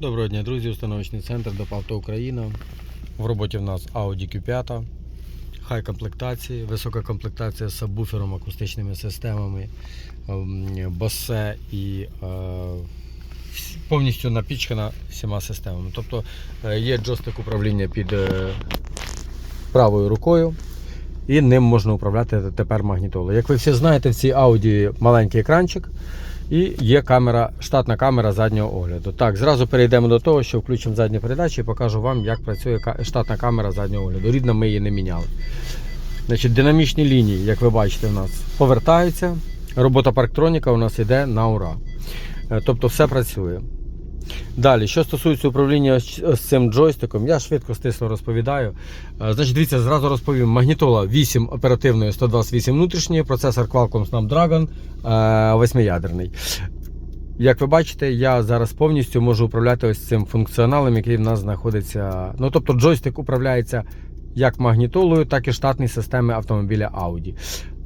Доброго дня, друзі, установочний центр ДОПАВТО Україна. В роботі в нас Audi Q5, хай комплектації, висока комплектація з сабвуфером, акустичними системами, ем, босе і е, повністю напічкана всіма системами. Тобто е, є джойстик управління під е, правою рукою. І ним можна управляти тепер магнітолою. Як ви всі знаєте, в цій Audi маленький екранчик, і є камера, штатна камера заднього огляду. Так, зразу перейдемо до того, що включимо задні передачі і покажу вам, як працює штатна камера заднього огляду. Рідно ми її не міняли. Значить, динамічні лінії, як ви бачите, у нас повертаються. Робота парктроніка у нас йде на ура. Е, Тобто все працює. Далі, що стосується управління з з цим джойстиком, я швидко стисло розповідаю. Е, Значить, дивіться, зразу розповім. Магнітола 8 оперативної, 128 внутрішньої, процесор Qualcomm Snapdragon е, восьмиядерний. Як ви бачите, я зараз повністю можу управляти ось цим функціоналом, який в нас знаходиться. Ну, тобто джойстик управляється як магнітолою, так і штатні системи автомобіля Audi.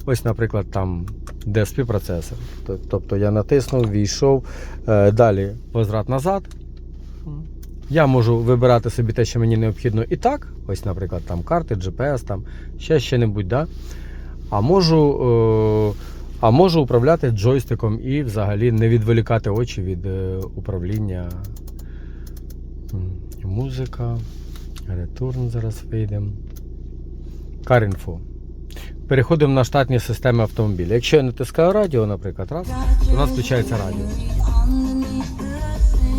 Ось, наприклад, там DSP процесор. Т- Тобто я натиснув, війшов. Е, Далі возврат назад. Я можу вибирати собі те, що мені необхідно і так. Ось, наприклад, там карти, GPS, там ще що-небудь, да? А можу, е, а можу управляти джойстиком і взагалі не відволікати очі від е, управління. Музика. Ретурн зараз вийдемо. Карінфо. Переходимо на штатні системи автомобіля. Якщо я натискаю радіо, наприклад, раз, у нас включається радіо.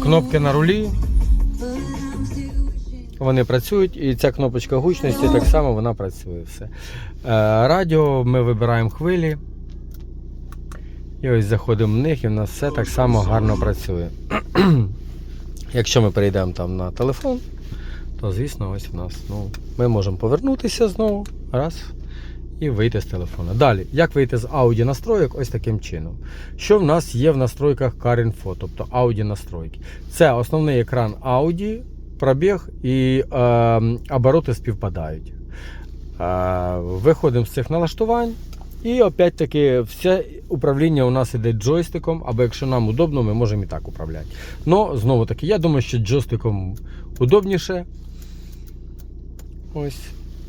Кнопки на рулі. Вони працюють, і ця кнопочка гучності так само вона працює. Все. Е, радіо ми вибираємо хвилі. І ось заходимо в них, і в нас все так само гарно працює. Якщо ми перейдемо там на телефон, то звісно, ось в нас ну, ми можемо повернутися знову. Раз. І вийти з телефона. Далі, як вийти з Audi настроїк? Ось таким чином. Що в нас є в настройках Car Info, тобто Audi настройки? Це основний екран Audi, пробіг і е, обороти співпадають. Е, виходимо з цих налаштувань. І опять-таки все управління у нас іде джойстиком, або якщо нам удобно, ми можемо і так управляти. Ну, знову таки, я думаю, що джойстиком удобніше. Ось.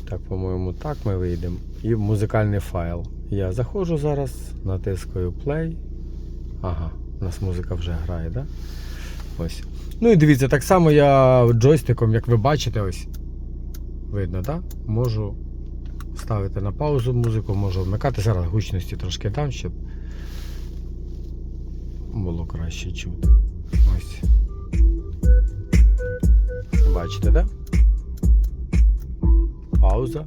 Так, по-моєму, так ми вийдемо. І музикальний файл. Я заходжу зараз, натискаю play. Ага, у нас музика вже грає, да? Ось. Ну і дивіться, так само я джойстиком, як ви бачите, ось. Видно, так? Можу ставити на паузу музику, можу вмикати. Зараз гучності трошки дам, щоб було краще чути. Ось. Бачите, так? Да? Пауза,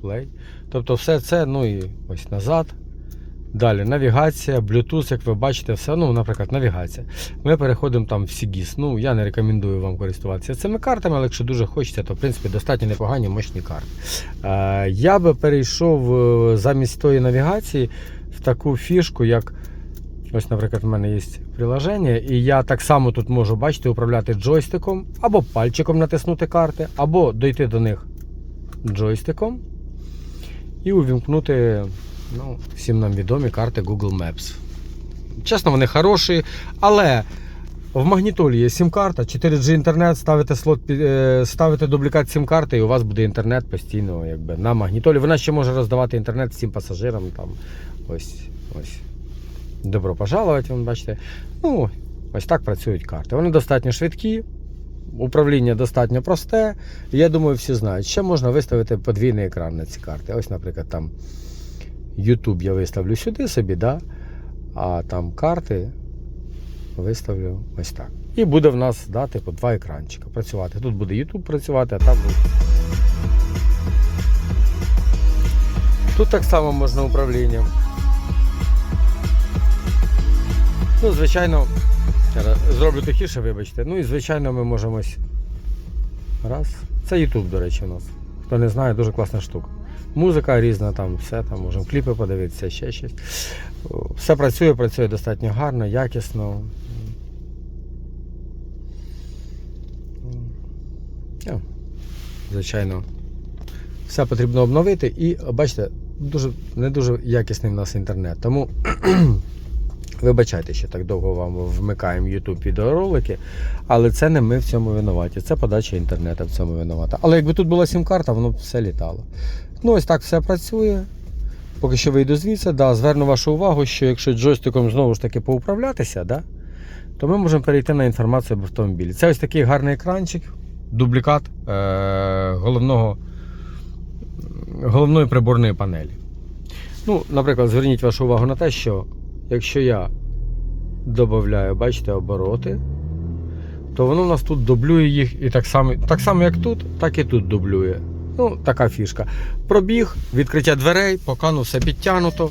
плей. Тобто все це, ну і ось назад. Далі навігація, Bluetooth, як ви бачите, все, ну, наприклад, навігація. Ми переходимо там в SIGIS. Ну, я не рекомендую вам користуватися цими картами, але якщо дуже хочеться, то в принципі достатньо непогані мощні карти. Е, я би перейшов е, замість тої навігації в таку фішку, як. Ось, наприклад, в мене є приложення, і я так само тут можу, бачите, управляти джойстиком, або пальчиком натиснути карти, або дойти до них джойстиком і увімкнути ну, всім нам відомі карти Google Maps. Чесно, вони хороші, але в магнітолі є сім-карта, 4G інтернет, ставите слот, е, ставите дублікат сім-карти, і у вас буде інтернет постійно якби, на магнітолі. Вона ще може роздавати інтернет всім пасажирам. Там, ось, ось. Добро пожаловать, вон, бачите. Ну, ось так працюють карти. Вони достатньо швидкі, управління достатньо просте. Я думаю, всі знають. Ще можна виставити подвійний екран на ці карти. Ось, наприклад, там YouTube я виставлю сюди собі, да? а там карти виставлю ось так. І буде в нас да, типу, два екранчика працювати. Тут буде YouTube працювати, а там буде. Тут так само можна управлінням. Ну, звичайно, зараз зроблю тихіше, вибачте. Ну і звичайно ми можемо. Раз. Це YouTube, до речі, у нас. Хто не знає, дуже класна штука. Музика різна, там все, там можемо кліпи подивитися, ще щось. Все працює, працює достатньо гарно, якісно. Звичайно, все потрібно обновити і бачите, дуже, не дуже якісний в нас інтернет. Тому Вибачайте, що так довго вам вмикаємо YouTube відеоролики, але це не ми в цьому винуваті. Це подача інтернету в цьому винувата. Але якби тут була сім-карта, воно б все літало. Ну, ось так все працює. Поки що вийду звідси, да, зверну вашу увагу, що якщо джойстиком знову ж таки поуправлятися, да, то ми можемо перейти на інформацію об автомобілі. Це ось такий гарний екранчик, дублікат е- головного, головної приборної панелі. Ну, наприклад, зверніть вашу увагу на те, що якщо я додаю, бачите, обороти, то воно в нас тут дублює їх і так само, так само, як тут, так і тут дублює. Ну, така фішка. Пробіг, відкриття дверей, поки ну, все підтягнуто,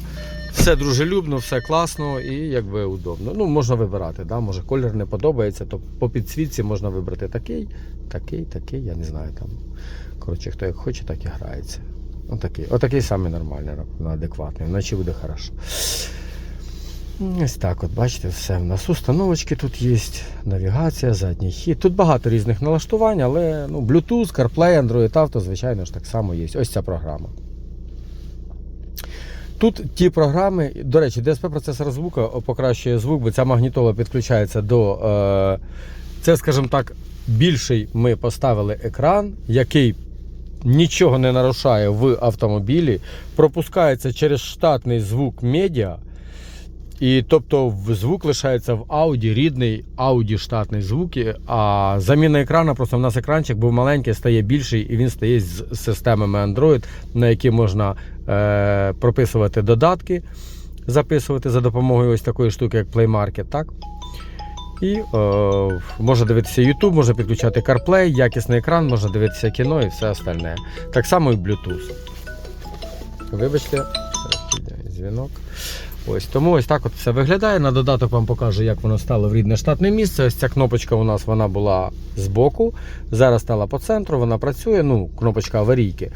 все дружелюбно, все класно і якби удобно. Ну, можна вибирати, да? може колір не подобається, то по підсвітці можна вибрати такий, такий, такий, я не знаю там. Коротше, хто як хоче, так і грається. Отакий, отакий самий нормальний, адекватний, вночі буде хорошо. Ось так, от бачите, все. У нас установочки тут є, навігація, задній хід. Тут багато різних налаштувань, але ну, Bluetooth, CarPlay, Android Auto, звичайно ж, так само є. Ось ця програма. Тут ті програми, до речі, DSP процесор звука покращує звук, бо ця магнітола підключається до. Е, це, скажімо так, більший ми поставили екран, який нічого не нарушає в автомобілі, пропускається через штатний звук медіа. І тобто звук лишається в ауді, рідний ауді штатний звук, а заміна екрану, просто в нас екранчик був маленький, стає більший, і він стає з системами Android, на які можна е, прописувати додатки, записувати за допомогою ось такої штуки, як Play Market, так? І е, можна дивитися YouTube, можна підключати CarPlay, якісний екран, можна дивитися кіно і все остальне. Так само і Bluetooth. Вибачте, дзвінок. Ось тому ось так от все виглядає. На додаток вам покажу, як воно стало в рідне штатне місце. Ось ця кнопочка у нас вона була збоку. Зараз стала по центру, вона працює. Ну, кнопочка аварійки.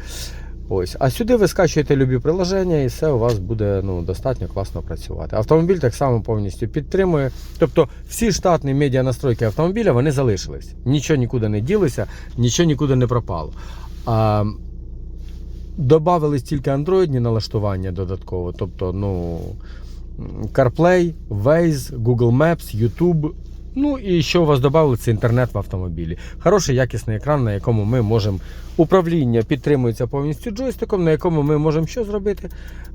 Ось. А сюди ви скачуєте любі приложення, і все у вас буде ну, достатньо класно працювати. Автомобіль так само повністю підтримує. Тобто всі штатні медіа настройки автомобіля вони залишились. Нічого нікуди не ділося, нічого нікуди не пропало. А, Добавились тільки андроїдні налаштування додатково, тобто, ну, CarPlay, Waze, Google Maps, YouTube. Ну і що у вас додали, це інтернет в автомобілі. Хороший якісний екран, на якому ми можемо. Управління підтримується повністю джойстиком, на якому ми можемо що зробити?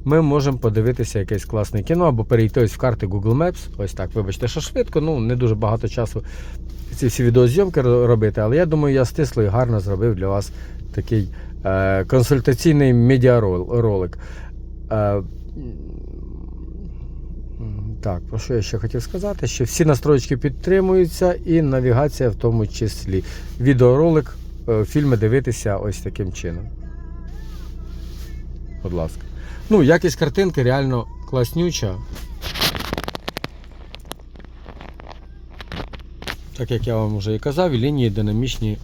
Ми можемо подивитися якесь класне кіно або перейти ось в карти Google Maps. Ось так, вибачте, що швидко, ну не дуже багато часу ці всі відеозйомки робити, але я думаю, я стисло і гарно зробив для вас такий консультаційний медіаролик. Е, так, про що я ще хотів сказати? Що всі настройки підтримуються і навігація в тому числі. Відеоролик, е, фільми дивитися ось таким чином. Будь ласка. Ну, якість картинки реально класнюча. Так як я вам вже і казав, і лінії динамічні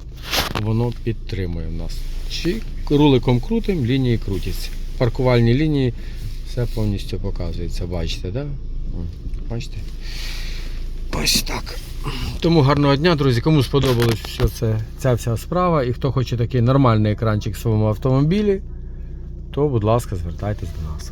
воно підтримує в нас. Чи руликом крутим, лінії крутяться. Паркувальні лінії все повністю показується. Бачите, да? Бачите? Ось так. Тому гарного дня, друзі. Кому сподобалось що це, ця вся справа, і хто хоче такий нормальний екранчик в своєму автомобілі, то, будь ласка, звертайтесь до нас.